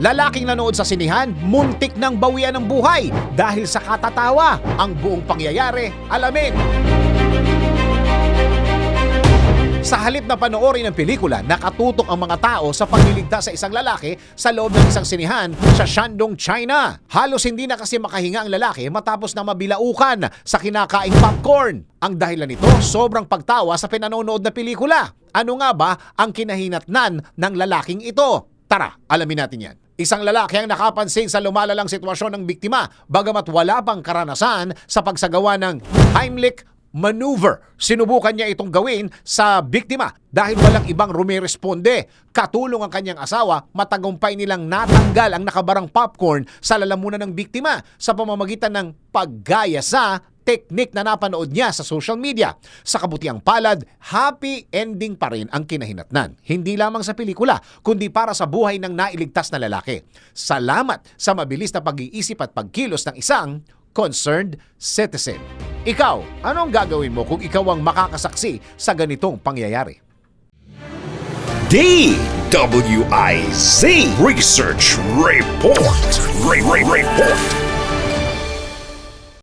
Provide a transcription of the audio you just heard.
Lalaking nanood sa sinihan, muntik ng bawian ng buhay dahil sa katatawa. Ang buong pangyayari, alamin. Sa halip na panoorin ng pelikula, nakatutok ang mga tao sa pagliligtas sa isang lalaki sa loob ng isang sinihan sa Shandong, China. Halos hindi na kasi makahinga ang lalaki matapos na mabilaukan sa kinakaing popcorn. Ang dahilan nito, sobrang pagtawa sa pinanonood na pelikula. Ano nga ba ang kinahinatnan ng lalaking ito? Tara, alamin natin yan. Isang lalaki ang nakapansin sa lumalalang sitwasyon ng biktima bagamat wala pang karanasan sa pagsagawa ng Heimlich maneuver. Sinubukan niya itong gawin sa biktima dahil walang ibang rumiresponde. Katulong ang kanyang asawa, matagumpay nilang natanggal ang nakabarang popcorn sa lalamunan ng biktima sa pamamagitan ng paggaya sa teknik na napanood niya sa social media. Sa kabutiang palad, happy ending pa rin ang kinahinatnan. Hindi lamang sa pelikula, kundi para sa buhay ng nailigtas na lalaki. Salamat sa mabilis na pag-iisip at pagkilos ng isang concerned citizen. Ikaw, anong gagawin mo kung ikaw ang makakasaksi sa ganitong pangyayari? DWIZ Research Report. Re- Re- Report.